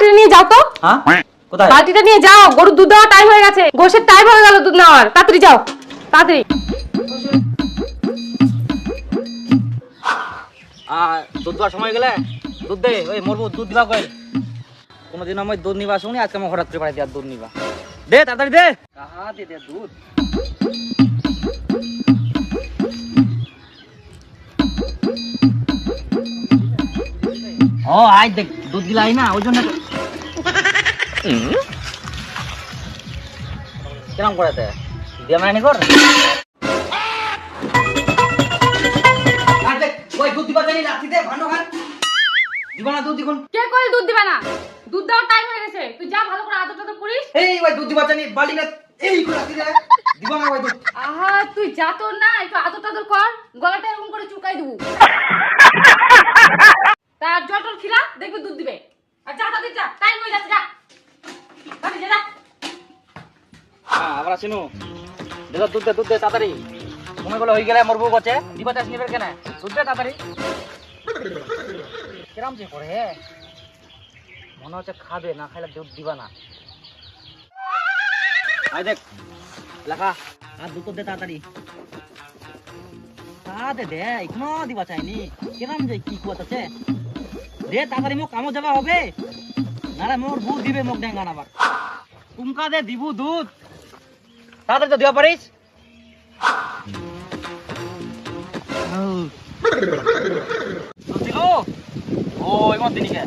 বালতিটা নিয়ে যাও তো। হ্যাঁ? কোথায়? বালতিটা নিয়ে যাও। গরুর দুধ দেওয়ার টাইম হয়ে গেছে। গোশের টাইম হয়ে গেল দুধ নেওয়ার। তাড়াতাড়ি যাও। তাড়াতাড়ি। আর দুধ দেওয়ার সময় গেলে? দুধ দে ওই মরবো দুধ দিবা কই? কোনোদিন আমি দুধ নিবা শুনি আজকে আমার হঠাৎ করে পাঠাই দিয়া দুধ নিবা। দে তাড়াতাড়ি দে। কাহা দে দে দুধ। ও আই দেখ দুধ গিলা না ওই জন্য কিরম করেতে দিয়া মানে কর। ওই দুধ দিবা জানি দে ভান্ড খান দিবা না দুধ দিখন কে দুধ দিবে না? দুধ দেওয়ার টাইম হয়ে গেছে। তুই যা ভালো করে আদর টাদর করিস। এই ওই দুধ দিবা জানি বালি না এই দে দিবা না ওই দুধ। আহা তুই যা তোর না একটু আদর টাদর কর। গলাটা এরকম করে চুকাই দেবো। তার জল টল খিলা দেখবি দুধ দিবে। আর যা তাদের যা টাইম হয়ে যাচ্ছে যা, যা আবার দেখো দুধ দে দুধ দে, তাড়াতাড়ি। হয়ে গেলে গছে দিবা চাষ নিবে কেন? দুধ দে, তাড়াতাড়ি। কিরাম যে করে? মনে হচ্ছে খাবে, না খাইলে দুধ দিবা না। আই দেখ, লেখা। আর দুধ দে, তাড়াতাড়ি। তা দে দে, এখনও দিবা চাইনি। কিরাম যে কি কুয়াত দে, তাড়াতাড়ি, মোক কামত যাবা হবে। নারে মোর বুধ দিবে মোক ডেঙ্গা নাবার তুমকা দে, দিবু দুধ। তাড়াতাড়ি তো দেওয়া পারিস। ও এমন দিনিকে